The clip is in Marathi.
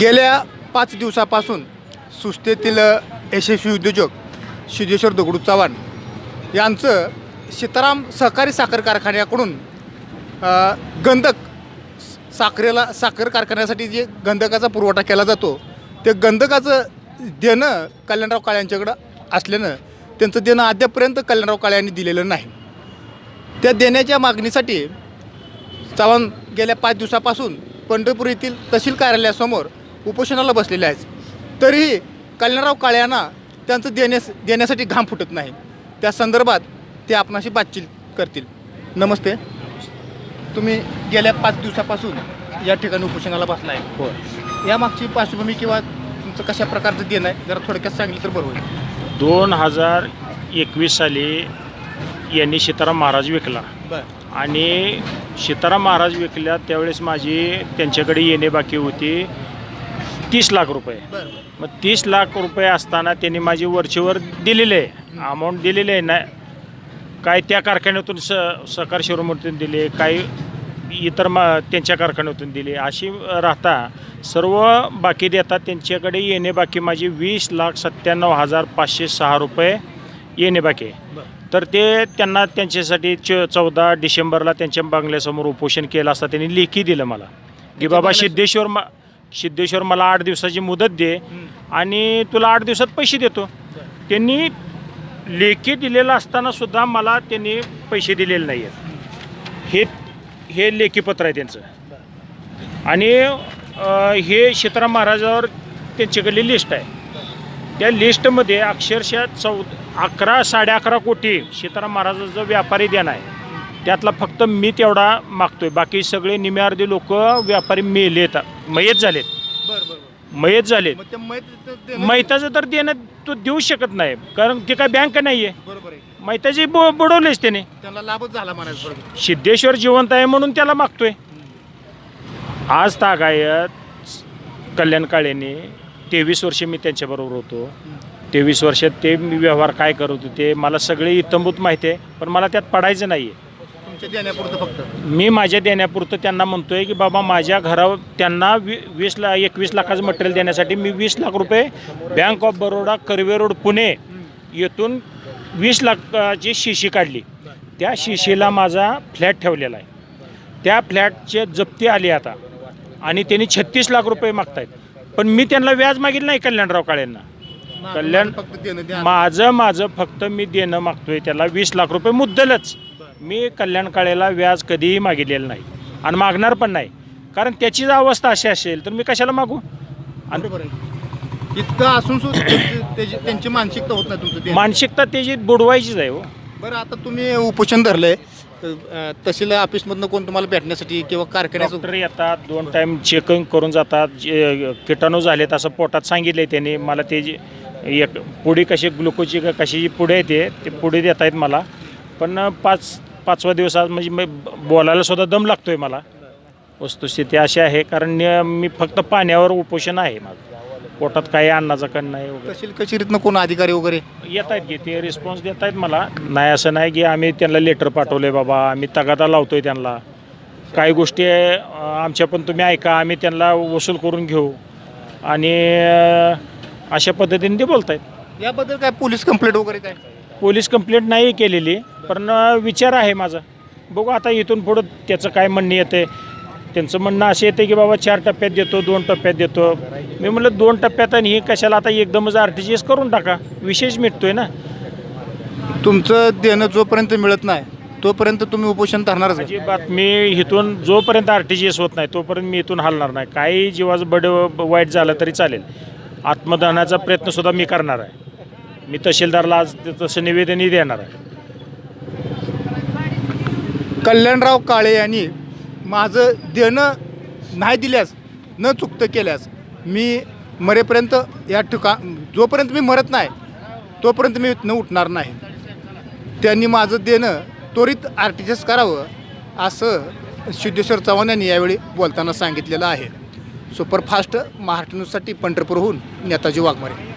गेल्या पाच दिवसापासून सुस्तेतील यशस्वी उद्योजक सिद्धेश्वर दगडू चव्हाण यांचं सीताराम सहकारी साखर कारखान्याकडून गंधक साखरेला साखर कारखान्यासाठी जे गंधकाचा पुरवठा केला जातो ते गंधकाचं देणं कल्याणराव काळे यांच्याकडं असल्यानं त्यांचं देणं अद्यापर्यंत कल्याणराव काळे यांनी दिलेलं नाही. त्या देण्याच्या मागणीसाठी चव्हाण गेल्या पाच दिवसापासून पंढरपूर येथील तहसील कार्यालयासमोर उपोषणाला बसलेले आहेत. तरीही कल्याणराव काळे यांना त्यांचं देण्यास देण्यासाठी घाम फुटत नाही. त्या संदर्भात ते आपणाशी बातचीत करतील. नमस्ते. तुम्ही गेल्या पाच दिवसापासून या ठिकाणी उपोषणाला बसला आहे हो. यामागची पार्श्वभूमी किंवा तुमचं कशा प्रकारचं देणं आहे? जरा थोडक्यात सांगितलं तर बरं होईल. दोन हजार एकवीस साली यांनी सीताराम महाराज विकला. आणि सीताराम महाराज विकल्या त्यावेळेस माझी त्यांच्याकडे येणे बाकी होती तीस लाख रुपये. मग तीस लाख रुपये असताना त्यांनी माझी वरचीवर दिलेले आहे अमाऊंट दिलेले आहे ना काय त्या कारखान्यातून स सहकार शिरोमणीतून दिले काही इतर मा त्यांच्या कारखान्यातून दिले अशी राहता सर्व बाकी देतात त्यांच्याकडे येणे बाकी माझी वीस लाख सत्त्याण्णव हजार पाचशे सहा रुपये येणे बाकी. तर ते त्यांना त्यांच्यासाठी च चौदा डिसेंबरला त्यांच्या बंगल्यासमोर उपोषण केलं असता त्यांनी लेखी दिलं मला की बाबा सिद्धेश्वर मा सिद्धेश्वर मला आठ दिवसाची मुदत दे आणि तुला आठ दिवसात पैसे देतो. त्यांनी लेखी दिलेलं असताना सुद्धा मला त्यांनी पैसे दिलेले नाही आहेत हे हे लेखीपत्र आहे त्यांचं. आणि हे सीताराम महाराजावर त्यांच्याकडली लिस्ट आहे. त्या लिस्टमध्ये अक्षरशः चौ अकरा साडे अकरा कोटी सीताराम महाराजाचं व्यापारी देणं आहे. त्यातला फक्त मी तेवढा मागतोय. बाकी सगळे निम्मे अर्धे लोक व्यापारी मेलेत. मयत झालेत. बरं बरं बरं. मयत झालेत. मैताचं तर देणं तो देऊ शकत नाही. कारण ते काय बँक नाही आहे बरोबर आहे. मैताची ब बुडवलेच त्याने. त्यांना लाभच झाला म्हणायचं सिद्धेश्वर जिवंत आहे म्हणून त्याला मागतोय. आज तागायत कल्याण काळेने तेवीस वर्ष मी त्यांच्याबरोबर होतो. तेवीस वर्षात ते मी व्यवहार काय करत होते मला सगळे इतंभूत माहिती आहे पण मला त्यात पडायचं नाही आहे तुमच्या देण्यापुरतं फक्त? मी माझ्या देण्यापुरतं त्यांना म्हणतोय की बाबा माझ्या घरावर त्यांना वी वीस ला एकवीस लाखाचं मटेरियल देण्यासाठी मी वीस लाख रुपये bank of Baroda Karve road Pune येथून वीस लाखाची शिशी काढली. त्या शिशीला माझा फ्लॅट ठेवलेला आहे. त्या फ्लॅटचे जप्ती आली आता आणि त्यांनी छत्तीस लाख रुपये मागतायत. पण मी त्यांना व्याज मागितलं नाही कल्याणराव काळेंना. कल्याण माझं माझं फक्त मी देणं मागतोय त्याला वीस लाख रुपये मुद्दलच. मी कल्याण काळेला व्याज कधीही मागितलेलं नाही आणि मागणार पण नाही. कारण त्याची जर अवस्था अशी असेल तर मी कशाला मागू? आणि इतकं असून सुद्धा त्यांची- मानसिकता होत नाही तुमचं. मानसिकता त्याची बुडवायचीच आहे हो. बरं आता तुम्ही उपोषण धरलंय. अं, तहसील ऑफिसमधनं कोण तुम्हाला भेटण्यासाठी किंवा कारखान्याचं डॉक्टर येतात दोन टाईम चेकिंग करून जातात जे किटाणू झालेत असं पोटात सांगितलं त्यांनी. मला ते जे एक पुढे कशी ग्लुकोजची का जी पुढे येते ते पुढे देत आहेत मला. पण पाच पाचवा दिवस आज म्हणजे मी बोलायला सुद्धा दम लागतोय मला. वस्तुस्थिती अशी आहे कारण मी फक्त पाण्यावर उपोषण आहे माझं. पोटात काही अन्नाचं कण नाही वगैरे. तहसील कचेरीतनं कोण अधिकारी वगैरे? येत आहेत की ते रिस्पॉन्स देत आहेत मला. नाही असं नाही की आम्ही त्यांना लेटर पाठवलं बाबा आम्ही तगादा लावतोय त्यांना. काही गोष्टी अं, आमच्या पण तुम्ही ऐका आम्ही त्यांना वसूल करून घेऊ. आणि अं, अशा पद्धतीने ते बोलत आहेत याबद्दल काय पोलीस कंप्लेंट वगैरे काय? पोलीस कंप्लेंट नाही केलेली पण विचार आहे माझा. बघू आता इथून पुढं त्याचं काय म्हणणं येते त्यांचं म्हणणं असं येतं की बाबा चार टप्प्यात देतो दोन टप्प्यात देतो. मी म्हटलं दोन टप्प्यात आणि हे कशाला आता एकदमच आर टी जी एस करून टाका. विशेष मिटतोय ना. तुमचं देणं जोपर्यंत मिळत नाही तोपर्यंत तुम्ही उपोषण धरणारच का? अजिबात. मी इथून जोपर्यंत आर टी जी एस होत नाही तोपर्यंत मी इथून हलणार नाही. काही जीवाचं बड वाईट झालं तरी चालेल. आत्मदहनाचा प्रयत्नसुद्धा मी करणार आहे. मी तहसीलदारला आज तसं निवेदनही देणार आहे. कल्याणराव काळे यांनी माझं देणं नाही दिल्यास न चुकतं केल्यास मी मरेपर्यंत या ठिका जोपर्यंत मी मरत नाही तोपर्यंत मी न उठणार नाही. त्यांनी माझं देणं त्वरित आर टी एस करावं असं सिद्धेश्वर चव्हाण यांनी यावेळी बोलताना सांगितलेलं आहे. सुपरफास्ट महाराष्ट्र न्यूजसाठी पंढरपूरहून नेताजी वाघमारे.